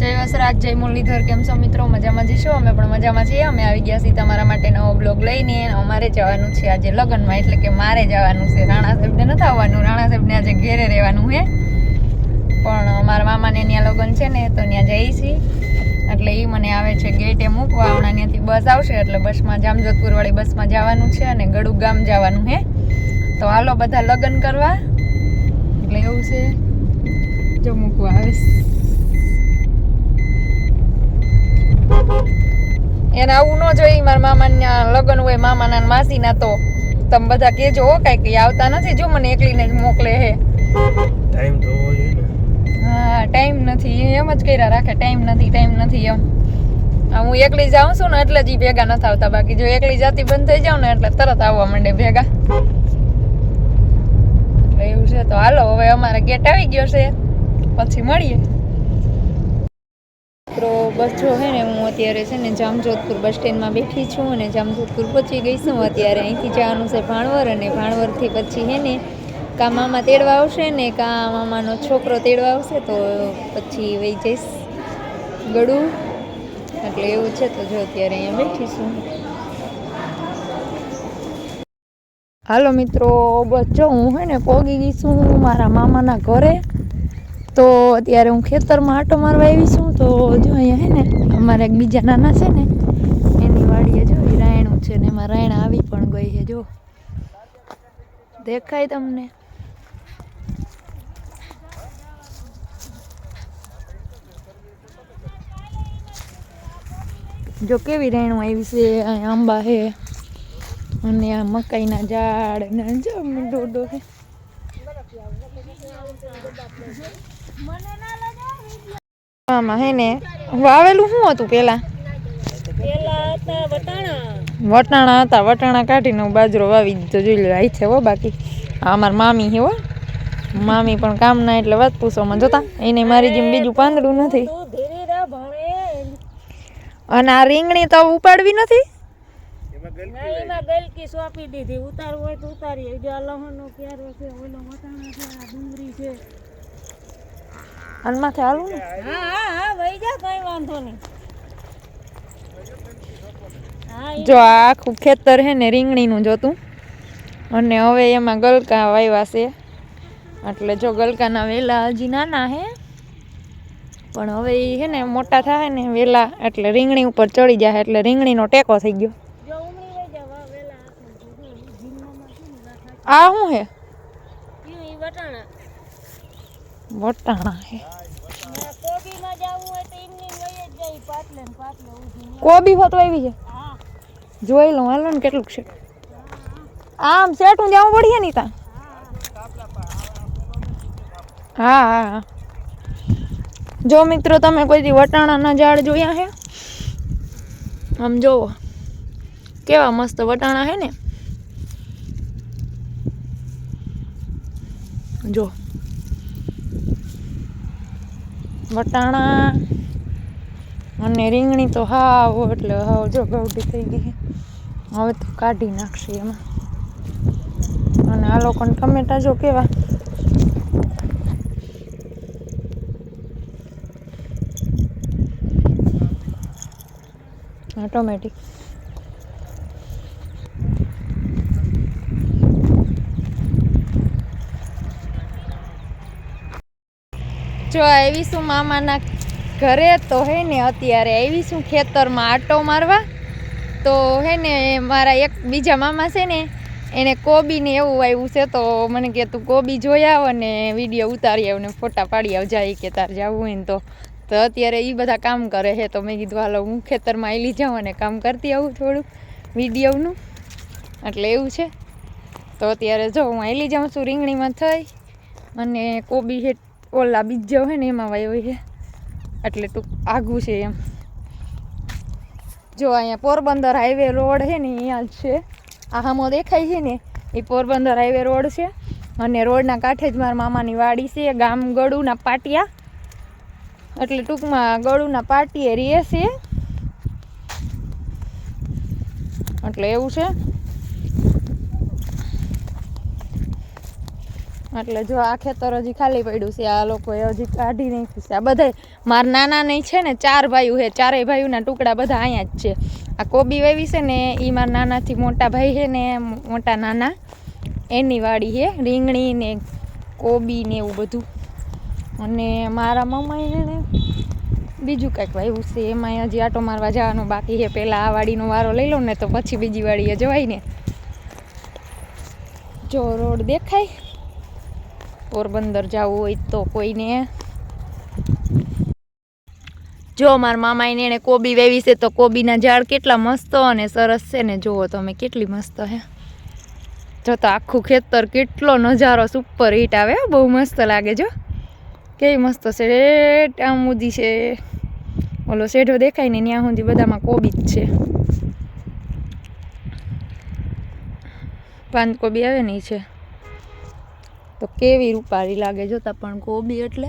જય વસરાજ જય મુરલીધર કેમ છો મિત્રો? મજામાં જઈશું અમે પણ મજામાં છીએ. અમે આવી ગયા છીએ તમારા માટે નવો બ્લોગ લઈને. અમારે જવાનું છે આજે લગ્નમાં, એટલે કે મારે જવાનું છે. રાણા સાહેબને નથી આવવાનું. રાણા સાહેબને આજે ઘેરે રહેવાનું છે. પણ મારા મામાને ત્યાં લગ્ન છે ને, તો ત્યાં જઈ છીએ. એટલે એ મને આવે છે ગેટે મૂકવા. હમણાં ત્યાંથી બસ આવશે, એટલે બસમાં, જામજોધપુરવાળી બસમાં જવાનું છે અને ગડુ ગામ જવાનું છે. તો હાલો, બધા લગ્ન કરવા. એટલે એવું છે. જો મૂકવા આવે છે. એને આવું ન જોઈએ મારા મામાના લગ્ન હોય મામાના માસીના તો. તમે બધા કેજો હો કાંઈ કે આવતા નથી. જો મને એકલીને જ મોકલે હે. ટાઈમ તો હા ટાઈમ નથી. એમ જ કર્યા રાખે. ટાઈમ નથી ટાઈમ નથી એમ. હું એકલી જાઉં છું ને એટલે જ ભેગા નથી આવતા બાકી. જો એકલી જાતી બંધ થઈ જાઉં ને એટલે તરત આવવા માંડે ભેગા. એવું છે તો હાલો હવે અમારે ગેટ આવી ગયો છે. પછી મળીએ. મિત્રો બસ જો હે ને, હું અત્યારે છે ને જામજોધપુર બસ સ્ટેન્ડમાં બેઠી છું અને જામજોધપુર પહોંચી ગઈ છું. અત્યારે અહીંથી જવાનું છે ભાણવર અને ભાણવરથી પછી હે ને, કા મામા તેડવા આવશે ને કા મામાનો છોકરો તેડવા આવશે તો પછી વહી જઈશ ગળું એટલે એવું છે તો જો અત્યારે અહીંયા બેઠી છું. હાલો મિત્રો, બસ જો હું હે ને પોગી ગઈ છું મારા મામાના ઘરે. તો અત્યારે હું ખેતરમાં આટો મારવા આવી છું, તો જો અહીંયા હે ને, અમારે એક બીજા નાના છે ને, એની વાડીએ જો રાયણું છે ને, એમાં રાયણ આવી પણ ગઈ છે, જો. દેખાય તમને? જો કેવી રેણું આવી છે અહીંયા આંબા છે, અને આ મકાઈના ઝાડ, ને જો ડોડો છે. આમાં હે ને વાવેલું શું હતું પેલા વટાણા હતા, વટાણા કાઢીને હું બાજરો વાવી દીધો, જોઈ લો આઈ છે હો બાકી. અમાર મામી હે હો. મામી પણ કામ ના એટલે વાત પૂછોમાં જોતા. એને મારી જેમ બીજું પાંદડું નથી. અને આ રીંગણી તો ઉપાડવી નથી? ઉતારવું હોય તો ઉતારીએ. જો આ લહણનો ક્યારો છે, ઓલો વટાણા છે, આ ડુંગળી છે. અને માથે હાલું ને? હા હા હા વહી જા કઈ વાંધો નહીં. હા જો આ આખું ખેતર હે ને રીંગણીનું જોતું અને હવે એમાં ગલકા વાવ્યા છે. એટલે જો ગલકાના વેલા હજી નાના હે. પણ હવે એ હે ને મોટા થાય ને વેલા એટલે રીંગણી ઉપર ચડી જાય એટલે રીંગણીનો ટેકો થઈ ગયો. આ શું હે? વટાણા. વટાણા હે. ને કોબીમાં જાવું હોય તો એમની વહી જ જાય પાટલે ને પાટલે ઊભી ને. કોબી હોત આવી છે. હા જોઈ લઉં હાલો ને કેટલુંક છે. આમ સેટું જવું પડીએ ને તા હા હા હા. જો મિત્રો તમે કોઈ દી વટાણાના ઝાડ જોયા હે? આમ જોવો. કેવા મસ્ત વટાણા હે ને? જો. વટાણા અને રીંગણી તો હાવ, એટલે હાવ જો ગૌડી થઈ ગઈ. હવે તો કાઢી નાખશે એમાં. અને આ લોકોને ટમેટા જો કેવા. ઓટોમેટિક જો આવી શું મામાના ઘરે, તો હે ને અત્યારે આવી શું ખેતરમાં આટો મારવા. તો હે ને મારા એક બીજા મામા છે ને, એને કોબી ને એવું આવ્યું છે, તો મને કે તું કોબી જોઈ આવ અને વીડિયો ઉતારી આવ ને ફોટા પાડી આવ જાય કે તારે જવું હોય ને તો. તો અત્યારે એ બધા કામ કરે છે, તો મેં કીધું, હાલો, હું ખેતરમાં આવી જાઉં અને કામ કરતી આવું થોડું વિડીયોનું. એટલે એવું છે. તો અત્યારે જો હું આવી જાઉં છું રીંગણીમાં થઈ અને કોબી છે ઓલા બીજો હોય ને એમાં વાયો છે એટલે ટૂંક આઘું છે એમ. જો અહીંયા પોરબંદર હાઈવે રોડ છે ને અહીંયા જ છે. આ હામો દેખાય છે ને, એ પોરબંદર હાઈવે રોડ છે. અને રોડના કાંઠે જ મારા મામાની વાડી છે, ગામ ગળુના પાટિયા. એટલે ટૂંકમાં ગળુના પાટીએ રહે છે. એટલે એવું છે. એટલે જો આ ખેતર હજી ખાલી પડ્યું છે, આ લોકોએ હજી કાઢી નાખ્યું છે. આ બધા મારા નાના નહીં છે ને, ચાર ભાઈઓ છે. ચારેય ભાઈઓના ટુકડા બધા અહીંયા જ છે. આ કોબી વાવી છે ને, એ મારા નાનાથી મોટા ભાઈ છે ને, મોટા નાના. એની વાડી છે, રીંગણી ને કોબી ને એવું બધું. અને મારા મમ્માએ છે ને, બીજું કંઈક વાવ્યું છે. એમાં હજી આટો મારવા જવાનો બાકી છે. પહેલાં આ વાડીનો વારો લઈ લઉં ને તો પછી બીજી વાડીએ જવાય ને. જો રોડ દેખાય. પોરબંદર જવું હોય તો કોઈને. જો મારા મામાઈને એણે કોબી વેવી છે તો કોબીના ઝાડ કેટલા મસ્ત અને સરસ છે ને જુઓ તમે કેટલી મસ્ત હે. જો તો આખું ખેતર કેટલો નજારો સુપર હિટ આવે બહુ મસ્ત લાગે જો. કેવી મસ્ત છે આમ ઉદી છે. ઓલો શેઢો દેખાય ને ત્યાં સુધી બધામાં કોબી જ છે. પાંદ કોબી આવે ને છે. તો કેવી રૂપારી લાગે જોતા પણ કોબી એટલે?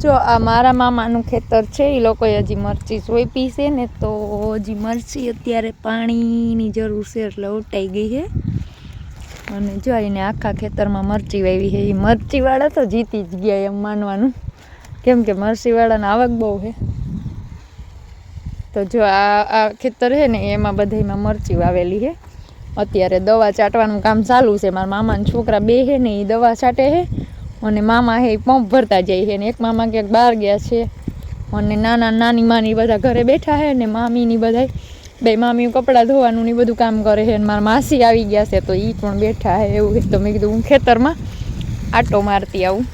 જો આ મારા મામાનું ખેતર છે એ લોકોએ હજી મરચી સોંપી છે ને તો હજી મરચી અત્યારે પાણીની જરૂર છે એટલે ઉટાઈ ગઈ છે. અને જો એને આખા ખેતરમાં મરચી વાવી છે એ મરચીવાળા તો જીતી જ ગયા એમ માનવાનું. કેમ કે મરચીવાળાને આવક બહુ છે. તો જો આ આ ખેતર છે ને, એમાં બધામાં મરચી વાવેલી છે. અત્યારે દવા છાંટવાનું કામ ચાલુ છે. મારા મામાના છોકરા બે હે ને એ દવા છાંટે છે અને મામા હે પંપ ભરતા જાય છે ને. એક મામા ક્યાંક બહાર ગયા છે અને નાના નાની માની બધા ઘરે બેઠા છે ને મામીની બધા બે મામી કપડાં ધોવાનું ને બધું કામ કરે છે અને મારા માસી આવી ગયા છે તો એ પણ બેઠા છે એવું તો મેં કીધું હું ખેતરમાં આટો મારતી આવું.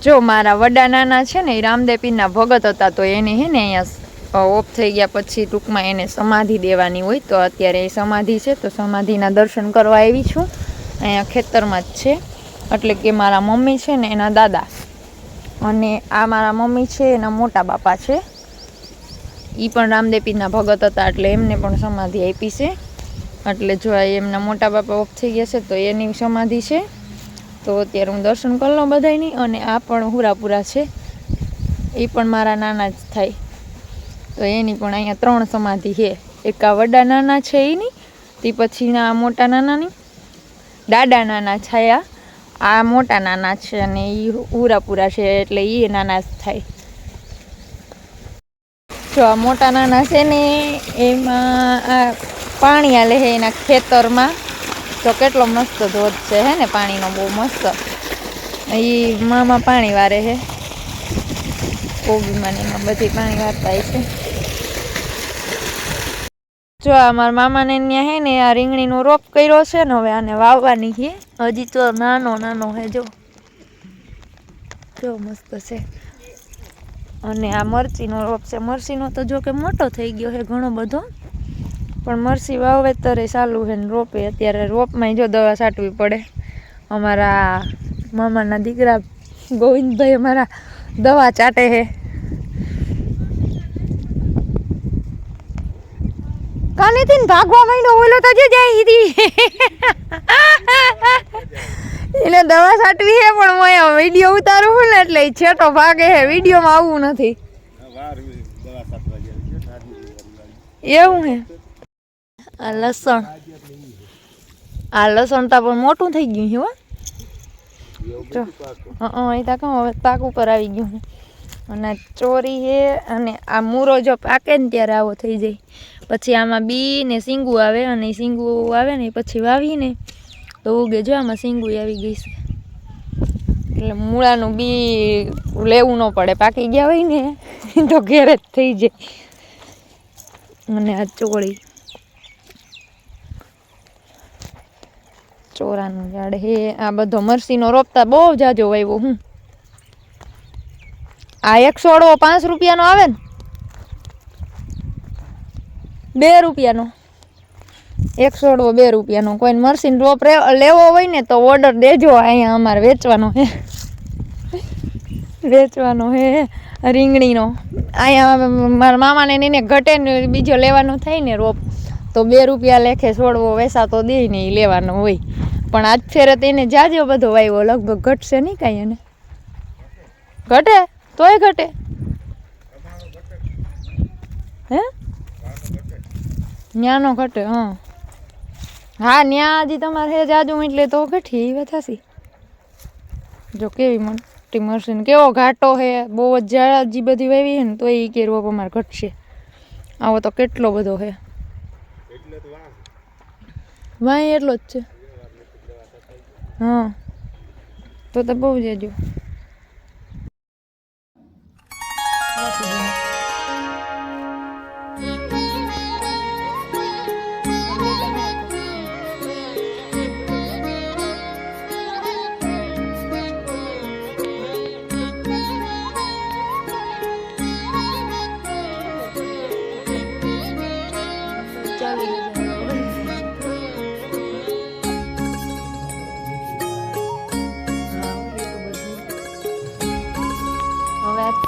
જો મારા વડા નાના છે ને એ રામદેપીરના ભગત હતા તો એને હે ને અહીંયા ઓફ થઈ ગયા પછી ટૂંકમાં એને સમાધિ દેવાની હોય તો અત્યારે એ સમાધિ છે, તો સમાધિના દર્શન કરવા આવી છું. અહીંયા ખેતરમાં જ છે. એટલે કે મારા મમ્મી છે ને એના દાદા. અને આ મારા મમ્મી છે, એના મોટા બાપા છે. એ પણ રામદેપીના ભગત હતા, એટલે એમને પણ સમાધિ આપી છે. એટલે જો આ એમના મોટા બાપા ઓફ થઈ ગયા છે, તો એની સમાધિ છે. તો અત્યારે હું દર્શન કરી લઉં બધાયની, અને આ પણ હુરાપુરા છે. એ પણ મારા નાના જ થાય. તો એની પણ અહીંયા ત્રણ સમાધિ છે. એક આ વડા નાના છે એની, તે પછીના આ મોટા નાનાની. દાદા નાના છાયા આ. મોટા નાના છે અને એ ઉરાપુરા છે એટલે એ નાના થાય. જો આ મોટા નાના છે ને, એમાં આ પાણી આલે છે એના ખેતરમાં. તો કેટલો મસ્ત ધોધ છે, હે ને? પાણીનો બહુ મસ્ત. એ મામા પાણી વારે છે. કોબીમાં ને એમાં બધી પાણી વારતા છે. જો આ મારા મામાને ત્યાં હે ને આ રીંગણીનો રોપ કર્યો છે ને હવે આને વાવવાની છે હજી તો નાનો નાનો હે જો. જો મસ્ત છે. અને આ મરચીનો રોપ છે. મરચીનો તો જો કે મોટો થઈ ગયો છે ઘણો બધો. પણ મરસી વાવેતરે ચાલુ છે ને રોપે. અત્યારે રોપમાં જો દવા છાંટવી પડે. અમારા મામાના દીકરા ગોવિંદભાઈ અમારા દવા ચાટે છે કાલેથી ભાગવા માંડ્યો ઓલો તો જો જાય હીરી એને દવા છાંટવી હે પણ મોય વીડિયો ઉતારું હું ને એટલે છેટો ભાગે હે, વિડીયોમાં આવવું નથી. એવું હે? આ લસણ. આ લસણ તો પણ મોટું થઈ ગયું છે હો. હા એ તાક હવે પાક ઉપર આવી ગયું અને ચોરી છે અને આ મૂરો જો પાકે ને ત્યારે આવો થઈ જાય. પછી આમાં બી ને સિંગુ આવે અને સિંગુ આવે ને પછી વાવીને તો ઉગે જો આમાં સિંગુ આવી ગઈ છે. એટલે મૂળાનું બી લેવું ન પડે, પાકી ગયા હોય ને તો ઘેર જ થઈ જાય. અને આ ચોળી. ચોરાનું ઝાડ હે આ બધો મરસીનો રોપતા બહુ જાજો વાવ્યો હું આ એક સોડો પાંચ રૂપિયાનો આવે ને? બે રૂપિયાનો. એક સોળવો બે રૂપિયાનો. કોઈને મરસીન રોપ લેવો હોય ને તો ઓર્ડર દેજો. અહીંયા અમારે વેચવાનો હે. વેચવાનો હે રીંગણીનો. અહીંયા મારા મામાને એને ઘટે ને બીજો લેવાનો થાય ને રોપ. તો બે રૂપિયા લેખે સોડવો વેસાતો દે ને એ લેવાનો હોય. પણ આજ ફેરે એને જાજો બધો વાવ્યો લગભગ ઘટશે નહીં કાંઈ એને. ઘટે? તોય ઘટે. હે? ન્યાનો ઘટે, હા. હા, ન્યા હજી તમારે હે જાજુ એટલે તો ઘટી એ થશે. જો કેવી મોટી મશીન, કેવો ઘાટો હે, બહુ જ જાજી બધી વાવી હે ને, તો એ કે રોપ અમારે ઘટશે. આવો તો કેટલો બધો હે. વાહ એટલો જ છે. હા. તો તો બહુ જાજુ ありがとうございます。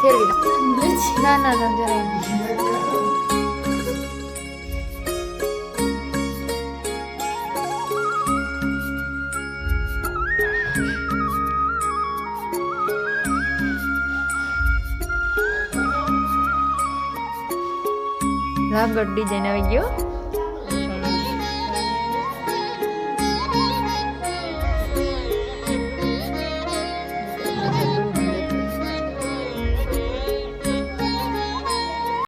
Here we go. ફેરવી ના ના ના જરાય. લાગડ ડિઝાઇન આવી ગયો